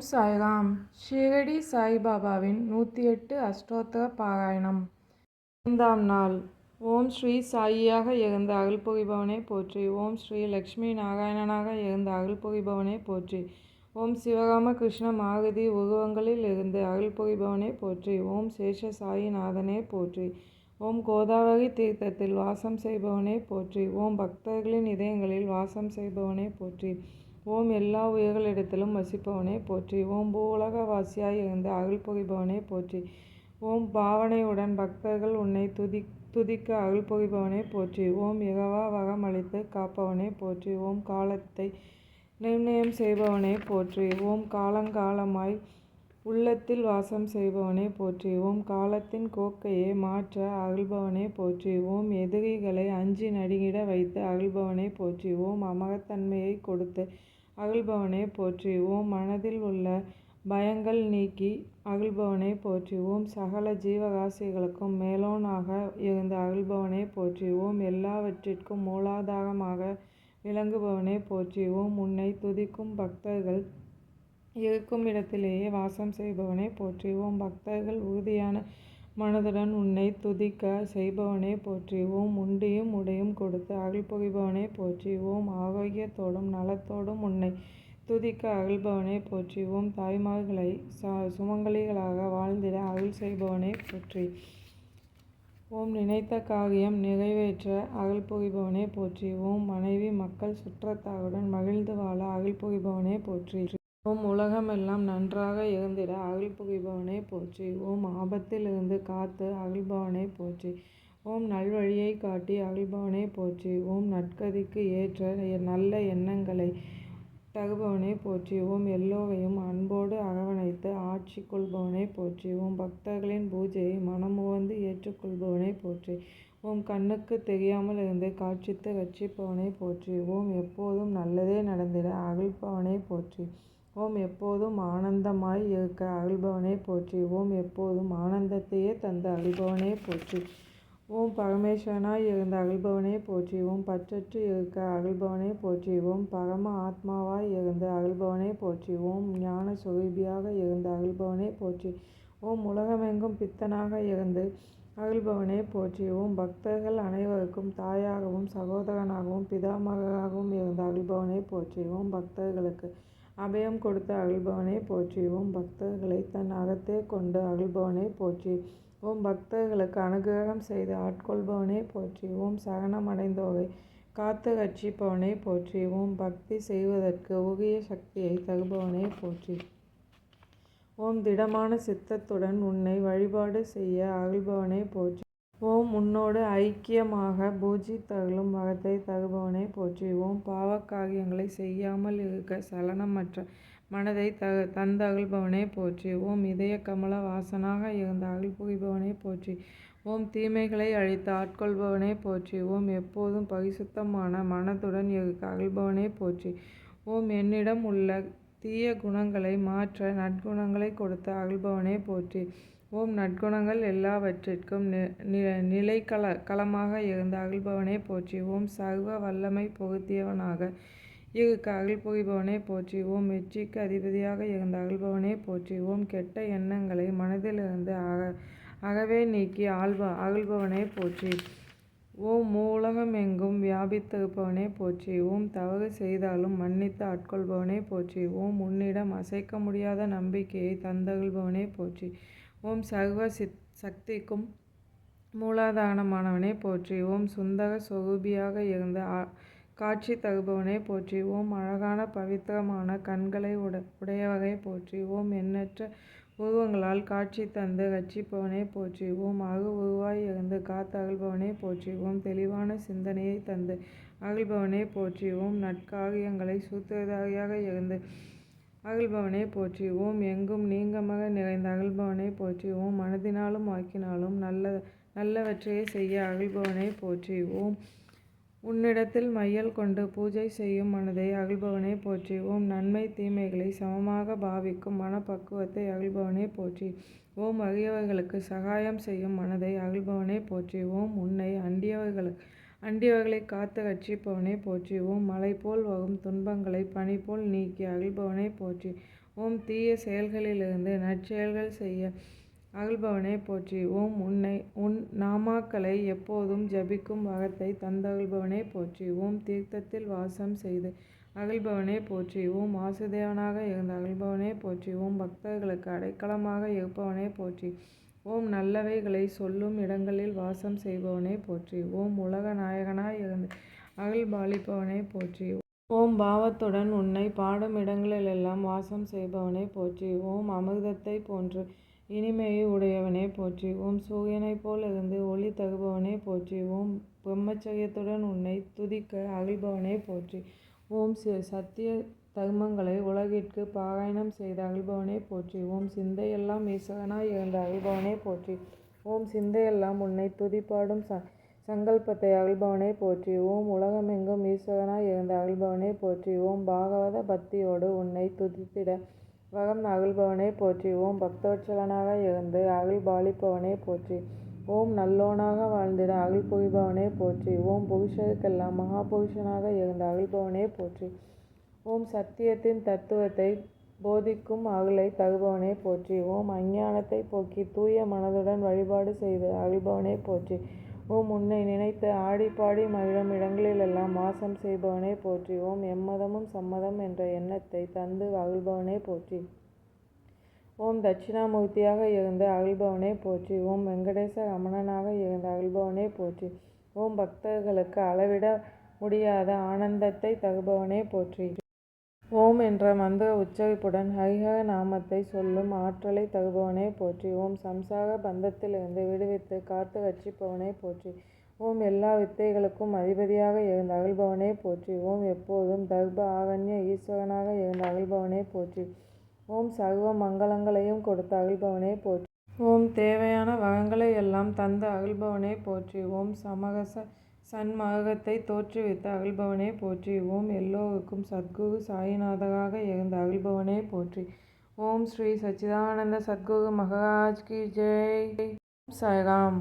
ஓம் சாய்ராம். ஷீரடி சாய்பாபாவின் நூற்றி எட்டு அஷ்டோத்திர பாராயணம். ஐந்தாம் நாள். ஓம் ஸ்ரீ சாயியாக இருந்த அருள் புரிபவனே போற்றி. ஓம் ஸ்ரீ லக்ஷ்மி நாராயணனாக இருந்த அருள் புரிபவனே போற்றி. ஓம் சிவராம கிருஷ்ண மாருதி உருவங்களில் இருந்து அருள் புரிபவனே போற்றி. ஓம் சேஷ சாயிநாதனே போற்றி. ஓம் கோதாவரி தீர்த்தத்தில் வாசம் செய்பவனே போற்றி. ஓம் பக்தர்களின் இதயங்களில் வாசம் செய்பவனே போற்றி. ஓம் எல்லா உயிர்களிடத்திலும் வசிப்பவனே போற்றி. ஓம் பூவுலகவாசியாய் இருந்து அருள் புரிபவனே போற்றி. ஓம் பாவனையுடன் பக்தர்கள் உன்னை துதி துதிக்க அருள் புரிபவனே போற்றி. ஓம் வகம் அளித்து காப்பவனே போற்றி. ஓம் காலத்தை நிர்ணயம் செய்பவனே போற்றி. ஓம் காலங்காலமாய் உள்ளத்தில் வாசம் செய்பவனே போற்றிவோம் காலத்தின் கோக்கையை மாற்ற அருள்பவனே போற்றிவோம் எதுகைகளை எதிரிகளை அஞ்சி நடுங்கிட வைத்து அருள்பவனே போற்றிவோம் அமகத்தன்மையை அமரத்தன்மையை கொடுத்து அருள்பவனே போற்றிவோம் மனதில் உள்ள பயங்கள் நீக்கி அகல்பவனை போற்றிவோம் சகல ஜீவராசிகளுக்கும் மேலோனாக இருந்த அகல்பவனை போற்றிவோம் எல்லாவற்றிற்கும் மூலாதாரமாக விளங்குபவனை போற்றிவோம் உன்னை துதிக்கும் பக்தர்கள் இருக்கும் இடத்திலேயே வாசம் செய்பவனே போற்றிவோம் பக்தர்கள் உறுதியான மனதுடன் உன்னை துதிக்க செய்பவனே போற்றிவோம் உண்டியும் உடையும் கொடுத்து அகழ் புகிபவனே போற்றிவோம் ஆரோக்கியத்தோடும் நலத்தோடும் உன்னை துதிக்க அகழ்பவனே போற்றிவோம் தாய்மார்களை ச சுமங்கலிகளாக வாழ்ந்திட அகழ் செய்பவனே போற்றி. ஓம் நினைத்த காரியம் நிறைவேற்ற அகழ் புகிபவனே போற்றி. ஓம் மனைவி மக்கள் சுற்றத்தாருடன் மகிழ்ந்து வாழ அகழ் புகிபவனே போற்றி. ஓம் உலகமெல்லாம் நன்றாக இருந்திட அருள் புரிபவனே போற்றி. ஓம் ஆபத்திலிருந்து காத்து அருள்பவனே போற்றி. ஓம் நல்வழியை காட்டி அருள்பவனே போற்றி. ஓம் நற்கதிக்கு ஏற்ற நல்ல எண்ணங்களை தகுபவனே போற்றி. ஓம் எல்லோரையும் அன்போடு அரவணைத்து ஆட்சி கொள்பவனே போற்றி. ஓம் பக்தர்களின் பூஜையை மனமுவந்து ஏற்றுக்கொள்பவனே போற்றி. ஓம் கண்ணுக்கு தெரியாமல் இருந்து காட்சித்து ரட்சிப்பவனே போற்றி. ஓம் எப்போதும் நல்லதே நடந்திட அகழ்பவனே போற்றி. ஓம் எப்போதும் ஆனந்தமாய் இருக்க அருள்பவனே போற்றி. ஓம் எப்போதும் ஆனந்தத்தையே தந்த அருள்பவனே போற்றி. ஓம் பரமேஸ்வரனாய் இருந்த அருள்பவனே போற்றி. ஓம் பற்றற்று இருக்க அருள்பவனே போற்றி. ஓம் பரம ஆத்மாவாய் இருந்த அருள்பவனே போற்றி. ஓம் ஞான சுரூபியாக இருந்த அருள்பவனே போற்றி. ஓம் உலகமெங்கும் பித்தனாக இருந்து அருள்பவனே போற்றி. ஓம் பக்தர்கள் அனைவருக்கும் தாயாகவும் சகோதரனாகவும் பிதாமகராகவும் இருந்த அருள்பவனே போற்றி. ஓம் பக்தர்களுக்கு அபயம் கொடுத்த அருள்பவனே போற்றி. ஓம் பக்தர்களை தன் அகத்தே கொண்டு அருள்பவனே போற்றி. ஓம் பக்தர்களுக்கு அனுகிரகம் செய்து ஆட்கொள்பவனே போற்றி. ஓம் சகனம் அடைந்தோரை காத்து ரட்சிப்பவனே போற்றி. ஓம் பக்தி செய்வதற்கு உரிய சக்தியை தருபவனே போற்றி. ஓம் திடமான சித்தத்துடன் உன்னை வழிபாடு செய்ய அகழ்பவனே போற்றி. ஓம் உன்னோடு ஐக்கியமாக பூஜித்தருளும் வரத்தை தருபவனே போற்றி. ஓம் பாவக்காரியங்களை செய்யாமல் இருக்க சலனமற்ற மனதை த தந்தருள்பவனே போற்றி. ஓம் இதய கமல வாசனாக இருந்த அருள் புரிபவனே போற்றி. ஓம் தீமைகளை அழித்து ஆட்கொள்பவனே போற்றி. ஓம் எப்போதும் பரிசுத்தமான மனதுடன் இருக்க அருள்பவனே போற்றி. ஓம் என்னிடம் உள்ள தீய குணங்களை மாற்ற நற்குணங்களை கொடுத்த அருள்பவனே போற்றி. ஓம் நற்குணங்கள் எல்லாவற்றிற்கும் நிலை கல களமாக இருந்த அகிழ்பவனே போற்றி. ஓம் சர்வ வல்லமை புகுத்தியவனாக இருக்க அகில் புரிபவனே போற்றி. ஓம் வெற்றிக்கு அதிபதியாக இருந்த அகிழ்பவனே போற்றி. ஓம் கெட்ட எண்ணங்களை மனதிலிருந்து அக அகவே நீக்கி ஆழ்வ அகிழ்பவனே போற்றி. ஓம் மூலகம் எங்கும் வியாபித்திருப்பவனே போற்றி. ஓம் தவறு செய்தாலும் மன்னித்து ஆட்கொள்பவனே போற்றி. ஓம் உன்னிடம் அசைக்க முடியாத நம்பிக்கையை தந்தகழ்பவனே போற்றி. ஓம் சர்வ சித் சக்திக்கும் மூலாதாரமானவனே போற்றி ஓம் சுந்தர சொரூபியாக இருந்த காட்சி தருபவனே போற்றி ஓம் அழகான பவித்திரமான கண்களை உட உடையவகை போற்றி ஓம் எண்ணற்ற உருவங்களால் காட்சி தந்து ரட்சிப்பவனே போற்றி ஓம் அரு உருவாய் இருந்து காத்து அருள்பவனே போற்றி ஓம் தெளிவான சிந்தனையை தந்து அகழ்பவனே போற்றி ஓம் நட்காரியங்களை சூத்திரதாரியாக இருந்து அகழ்பவனே போற்றி. ஓம் எங்கும் நீங்கமாக நிறைந்த அகழ்பவனே போற்றி. ஓம் மனதினாலும் வாக்கினாலும் நல்ல நல்லவற்றையே செய்ய அகழ்பவனே போற்றி. ஓம் உன்னிடத்தில் மையல் கொண்டு பூஜை செய்யும் மனதை அகழ்பவனே போற்றி. ஓம் நன்மை தீமைகளை சமமாக பாவிக்கும் மனப்பக்குவத்தை அகழ்பவனே போற்றி. ஓம் அகியவர்களுக்கு சகாயம் செய்யும் மனதை அகழ்பவனே போற்றி. ஓம் உன்னை அண்டியவர்களுக்கு அண்டியவர்களை காத்து ரட்சிப்பவனே போற்றி. ஓம் மலை போல் வரும் துன்பங்களை பனி போல் நீக்கி அகழ்பவனே போற்றி. ஓம் தீய செயல்களிலிருந்து நற்செயல்கள் செய்ய அகழ்பவனே போற்றி. ஓம் உன்னை உன் நாமாக்களை எப்போதும் ஜபிக்கும் வகத்தை தந்தகழ்பவனே போற்றி. ஓம் தீர்த்தத்தில் வாசம் செய்து அகழ்பவனே போற்றி. ஓம் வாசுதேவனாக இருந்த அகழ்பவனே போற்றி. ஓம் பக்தர்களுக்கு அடைக்கலமாக இருப்பவனே போற்றி. ஓம் நல்லவைகளை சொல்லும் இடங்களில் வாசம் செய்பவனே போற்றி. ஓம் உலக நாயகனாய் இருந்து அகழ்பாலிப்பவனே போற்றி. ஓம் பாவத்துடன் உன்னை பாடும் இடங்களிலெல்லாம் வாசம் செய்பவனே போற்றி. ஓம் அமிர்தத்தை போன்று இனிமையை உடையவனே போற்றி. ஓம் சூரியனைப் போல் இருந்து ஒளி தகுபவனே போற்றி. ஓம் பிரம்மச்சரியத்துடன் உன்னை துதிக்க அகழ்பவனே போற்றி. ஓம் சத்திய தர்மங்களை உலகிற்கு பாராயணம் செய்த அகழ்பவனே போற்றி. ஓம் சிந்தையெல்லாம் ஈசகனாய் இருந்த அகழ்பவனே போற்றி. ஓம் சிந்தையெல்லாம் உன்னை துதிப்பாடும் ச சங்கல்பத்தை அகழ்பவனே போற்றி. ஓம் உலகமெங்கும் ஈஸ்வரனாய் இருந்த அகழ்பவனே போற்றி. ஓம் பாகவத பக்தியோடு உன்னை துதித்திட வகம் அகழ்பவனே போற்றி. ஓம் பக்தோச்சலனாக இருந்து அகழ் போற்றி. ஓம் நல்லோனாக வாழ்ந்திட அகழ் புரிபவனே போற்றி. ஓம் புருஷருக்கெல்லாம் மகாபுருஷனாக இருந்த அகழ்பவனே போற்றி. ஓம் சத்தியத்தின் தத்துவத்தை போதிக்கும் அகலை தகுபவனே போற்றி. ஓம் அஞ்ஞானத்தை போக்கி தூய மனதுடன் வழிபாடு செய்து அகழ்பவனே போற்றி. ஓம் உன்னை நினைத்து ஆடிப்பாடி மகிழும் இடங்களிலெல்லாம் வாசம் செய்பவனே போற்றி. ஓம் எம்மதமும் சம்மதம் என்ற எண்ணத்தை தந்து அகழ்பவனே போற்றி. ஓம் தட்சிணாமூர்த்தியாக இருந்து அகழ்பவனே போற்றி. ஓம் வெங்கடேச ரமணனாக இருந்து அகழ்பவனே போற்றி. ஓம் பக்தர்களுக்கு அளவிட முடியாத ஆனந்தத்தை தகுபவனே போற்றி. ஓம் என்ற மந்திர உச்சரிப்புடன் ஹரிஹர நாமத்தை சொல்லும் ஆற்றலை தருபவனே போற்றி. ஓம் சம்சார பந்தத்திலிருந்து விடுவித்து காத்து ரட்சிப்பவனே போற்றி. ஓம் எல்லா வித்தைகளுக்கும் அதிபதியாக இருந்த அகழ்பவனே போற்றி. ஓம் எப்போதும் தர்ப ஆரண்ய ஈஸ்வரனாக இருந்த அகழ்பவனே போற்றி. ஓம் சர்வ மங்களங்களையும் கொடுத்த அகழ்பவனே போற்றி. ஓம் தேவையான வகங்களை எல்லாம் தந்த அகழ்பவனே போற்றி. ஓம் சமரச சன்மார்க்கத்தை தோற்றுவித்த அகழ்பவனே போற்றி. ஓம் எல்லோருக்கும் சத்குரு சாயிநாதராக இருந்த அகழ்பவனே போற்றி. ஓம் ஸ்ரீ சச்சிதானந்த சத்குரு மகாராஜ் கி ஜெய். சாய்ராம்.